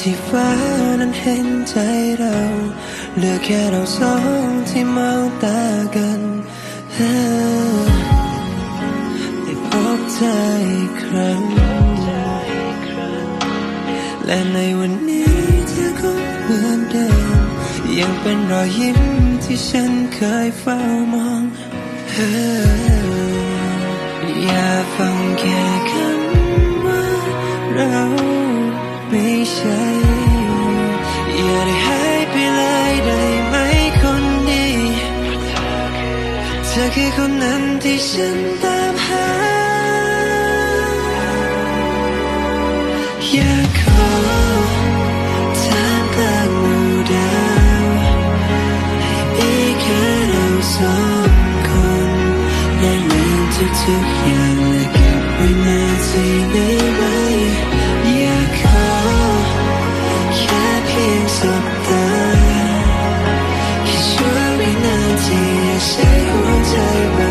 ที่ฟ้านั้นเห็นใจเราเหลือแค่เราสองที่มองตากันได้พบเธออีกครั้ง และในวันนี้เธอก็เหมือนเดิมยังเป็นรอยยิ้มที่ฉันเคยเฝ้ามองอย่าฟังแค่ ธอคือคนนั้นที่ฉันตามหา อยากขอทางกางหมูดาวให้มีแค่เราสองคนและลืมทุกอย่างเก็บไว้ในใจ 谁会在乎？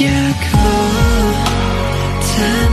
jak woda